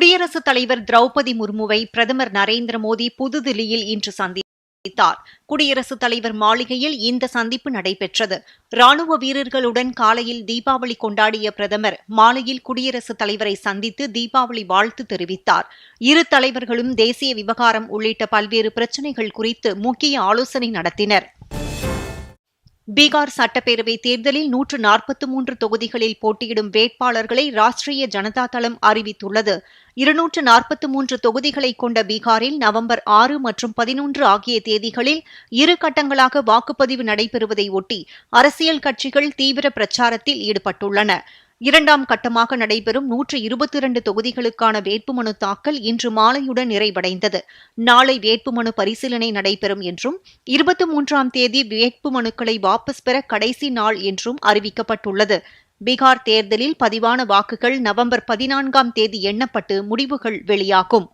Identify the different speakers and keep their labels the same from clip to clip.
Speaker 1: குடியரசுத் தலைவர் திரௌபதி முர்முவை பிரதமர் நரேந்திர மோடி புதுதில்லியில் இன்று சந்தித்தார். குடியரசுத் தலைவர் மாளிகையில் இந்த சந்திப்பு நடைபெற்றது. ராணுவ வீரர்களுடன் காலையில் தீபாவளி கொண்டாடிய பிரதமர் மாலையில் குடியரசுத் தலைவரை சந்தித்து தீபாவளி வாழ்த்து தெரிவித்தார். இரு தலைவர்களும் தேசிய விவகாரம் உள்ளிட்ட பல்வேறு பிரச்சினைகள் குறித்து முக்கிய ஆலோசனை நடத்தினர். பீகார் சட்டப்பேரவை தேர்தலில் நூற்று நாற்பத்தி மூன்று தொகுதிகளில் போட்டியிடும் வேட்பாளர்களை ராஷ்டிரிய ஜனதா தளம் அறிவித்துள்ளது. இருநூற்று நாற்பத்தி மூன்று தொகுதிகளை கொண்ட பீகாரில் நவம்பர் ஆறு மற்றும் பதினொன்று ஆகிய தேதிகளில் இரு கட்டங்களாக வாக்குப்பதிவு நடைபெறுவதை ஒட்டி அரசியல் கட்சிகள் தீவிர பிரச்சாரத்தில் ஈடுபட்டுள்ளன. இரண்டாம் கட்டமாக நடைபெறும் நூற்று இருபத்தி இரண்டு தொகுதிகளுக்கான வேட்புமனு தாக்கல் இன்று மாலையுடன் நிறைவடைந்தது. நாளை வேட்புமனு பரிசீலனை நடைபெறும் என்றும் இருபத்தி மூன்றாம் தேதி வேட்புமனுக்களை வாபஸ் பெற கடைசி நாள் என்றும் அறிவிக்கப்பட்டுள்ளது. பீகார் தேர்தலில் பதிவான வாக்குகள் நவம்பர் பதினான்காம் தேதி எண்ணப்பட்டு முடிவுகள் வெளியாகும்.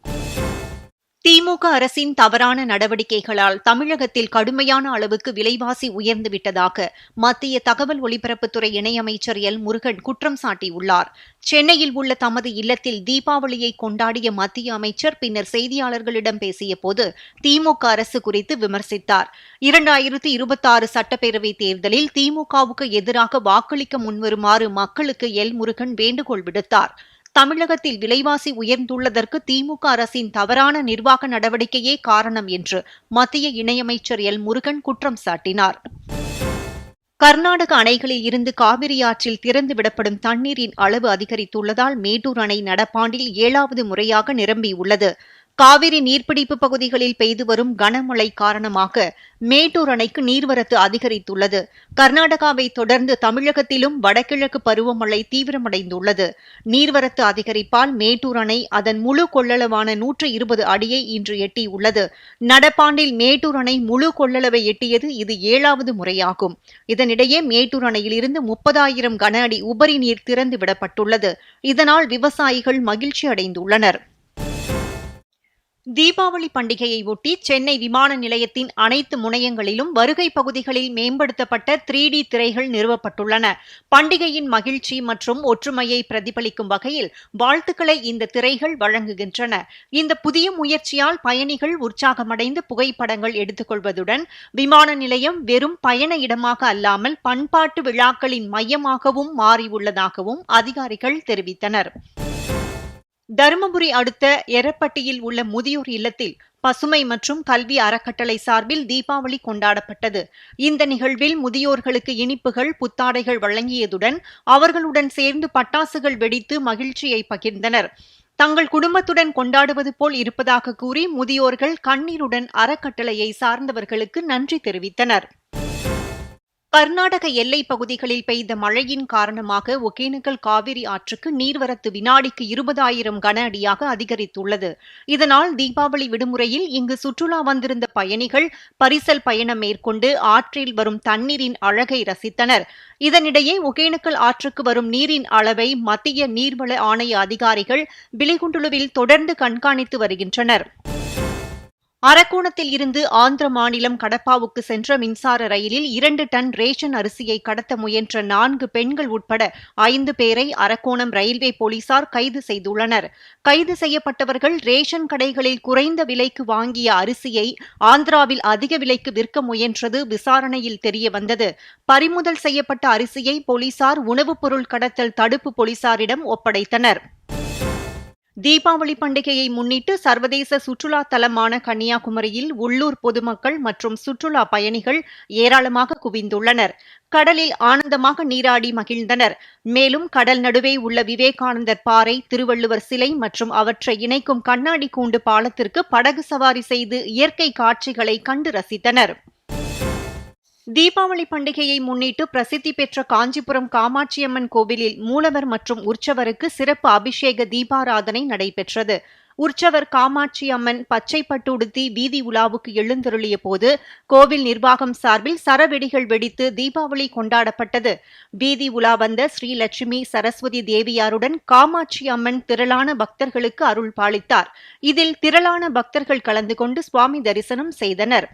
Speaker 1: திமுக அரசின் தவறான நடவடிக்கைகளால் தமிழகத்தில் கடுமையான அளவுக்கு விலைவாசி உயர்ந்துவிட்டதாக மத்திய தகவல் ஒலிபரப்புத்துறை இணையமைச்சர் எல் முருகன் குற்றம் சாட்டியுள்ளார். சென்னையில் உள்ள தமது இல்லத்தில் தீபாவளியை கொண்டாடிய மத்திய அமைச்சர் பின்னர் செய்தியாளர்களிடம் பேசியபோது திமுக அரசு குறித்து விமர்சித்தார். இரண்டாயிரத்தி இருபத்தாறு சட்டப்பேரவை தேர்தலில் திமுகவுக்கு எதிராக வாக்களிக்க முன்வருமாறு மக்களுக்கு எல் முருகன் வேண்டுகோள் விடுத்தார். தமிழகத்தில் விலைவாசி உயர்ந்துள்ளதற்கு திமுக அரசின் தவறான நிர்வாக நடவடிக்கையே காரணம் என்று மத்திய இணையமைச்சர் எல். முருகன் குற்றம் சாட்டினார். கர்நாடக அணைகளில் இருந்து காவிரி ஆற்றில் திறந்துவிடப்படும் தண்ணீரின் அளவு அதிகரித்துள்ளதால் மேட்டூர் அணை நடப்பாண்டில் ஏழாவது முறையாக நிரம்பியுள்ளது. காவிரி நீர்பிடிப்பு பகுதிகளில் பெய்து வரும் கனமழை காரணமாக மேட்டூர் அணைக்கு நீர்வரத்து அதிகரித்துள்ளது. கர்நாடகாவை தொடர்ந்து தமிழகத்திலும் வடகிழக்கு பருவமழை தீவிரமடைந்துள்ளது. நீர்வரத்து அதிகரிப்பால் மேட்டூர் அணை அதன் முழு கொள்ளளவான நூற்று இருபது அடியை இன்று எட்டியுள்ளது. நடப்பாண்டில் மேட்டூர் அணை முழு கொள்ளளவை எட்டியது இது ஏழாவது முறையாகும். இதனிடையே மேட்டூர் அணையிலிருந்து முப்பதாயிரம் கன அடி உபரி நீர் திறந்து விடப்பட்டுள்ளது இதனால் விவசாயிகள் மகிழ்ச்சி அடைந்துள்ளனர் தீபாவளி பண்டிகையை ஒட்டி சென்னை விமான நிலையத்தின் அனைத்து முனையங்களிலும் வருகை பகுதிகளில் மேம்படுத்தப்பட்ட த்ரீ டி திரைகள் நிறுவப்பட்டுள்ளன. பண்டிகையின் மகிழ்ச்சி மற்றும் ஒற்றுமையை பிரதிபலிக்கும் வகையில் வாழ்த்துக்களை இந்த திரைகள் வழங்குகின்றன. இந்த புதிய முயற்சியால் பயணிகள் உற்சாகமடைந்து புகைப்படங்கள் எடுத்துக்கொள்வதுடன் விமான நிலையம் வெறும் பயண இடமாக அல்லாமல் பண்பாட்டு விழாக்களின் மையமாகவும் மாறியுள்ளதாகவும் அதிகாரிகள் தெரிவித்தனர். தருமபுரி அடுத்த எரப்பட்டியில் உள்ள முதியோர் இல்லத்தில் பசுமை மற்றும் கல்வி அறக்கட்டளை சார்பில் தீபாவளி கொண்டாடப்பட்டது. இந்த நிகழ்வில் முதியோர்களுக்கு இனிப்புகள் புத்தாடைகள் வழங்கியதுடன் அவர்களுடன் சேர்ந்து பட்டாசுகள் வெடித்து மகிழ்ச்சியை பகிர்ந்தனர். தங்கள் குடும்பத்துடன் கொண்டாடுவது போல் இருப்பதாக கூறி முதியோர்கள் கண்ணீருடன் அறக்கட்டளையை சார்ந்தவர்களுக்கு நன்றி தெரிவித்தனர். கர்நாடக எல்லைப் பகுதிகளில் பெய்த மழையின் காரணமாக ஒகேனக்கல் காவிரி ஆற்றுக்கு நீர்வரத்து வினாடிக்கு இருபதாயிரம் கன அடியாக அதிகரித்துள்ளது. இதனால் தீபாவளி விடுமுறையில் இங்கு சுற்றுலா வந்திருந்த பயணிகள் பரிசல் பயணம் மேற்கொண்டு ஆற்றில் வரும் தண்ணீரின் அழகை ரசித்தனர். இதனிடையே ஒகேனக்கல் ஆற்றுக்கு வரும் நீரின் அளவை மத்திய நீர்வள ஆணைய அதிகாரிகள் பிலிகுண்டுலுவில் தொடர்ந்து கண்காணித்து வருகின்றனர். அரக்கோணத்தில் இருந்து ஆந்திர மாநிலம் கடப்பாவுக்கு சென்ற மின்சார ரயிலில் இரண்டு டன் ரேஷன் அரிசியை கடத்த முயன்ற நான்கு பெண்கள் உட்பட ஐந்து பேரை அரக்கோணம் ரயில்வே போலீசார் கைது செய்துள்ளனர். கைது செய்யப்பட்டவர்கள் ரேஷன் கடைகளில் குறைந்த விலைக்கு வாங்கிய அரிசியை ஆந்திராவில் அதிக விலைக்கு விற்க முயன்றது விசாரணையில் தெரியவந்தது. பறிமுதல் செய்யப்பட்ட அரிசியை போலீசார் உணவுப் பொருள் கடத்தல் தடுப்பு போலீசாரிடம் ஒப்படைத்தனர். தீபாவளி பண்டிகையை முன்னிட்டு சர்வதேச சுற்றுலா தலமான கன்னியாகுமரியில் உள்ளூர் பொதுமக்கள் மற்றும் சுற்றுலா பயணிகள் ஏராளமாக குவிந்துள்ளனர். கடலில் ஆனந்தமாக நீராடி மகிழ்ந்தனர். மேலும் கடல் நடுவே உள்ள விவேகானந்தர் பாறை திருவள்ளுவர் சிலை மற்றும் அவற்றை இணைக்கும் கண்ணாடி கூண்டு பாலத்திற்கு படகு சவாரி செய்து இயற்கை காட்சிகளை கண்டு ரசித்தனர். தீபாவளி பண்டிகையை முன்னிட்டு பிரசித்தி பெற்ற காஞ்சிபுரம் காமாட்சியம்மன் கோவிலில் மூலவர் மற்றும் உற்சவருக்கு சிறப்பு அபிஷேக தீபாராதனை நடைபெற்றது. உற்சவர் காமாட்சி அம்மன் பச்சை பட்டு உடுத்தி வீதி உலாவுக்கு எழுந்தருளிய போது கோவில் நிர்வாகம் சார்பில் சரவெடிகள் வெடித்து தீபாவளி கொண்டாடப்பட்டது. வீதி உலா வந்த ஸ்ரீலட்சுமி சரஸ்வதி தேவியாருடன் காமாட்சி அம்மன் திரளான பக்தர்களுக்கு அருள் பாலித்தார். இதில் திரளான பக்தர்கள் கலந்து கொண்டு சுவாமி தரிசனம் செய்தனர்.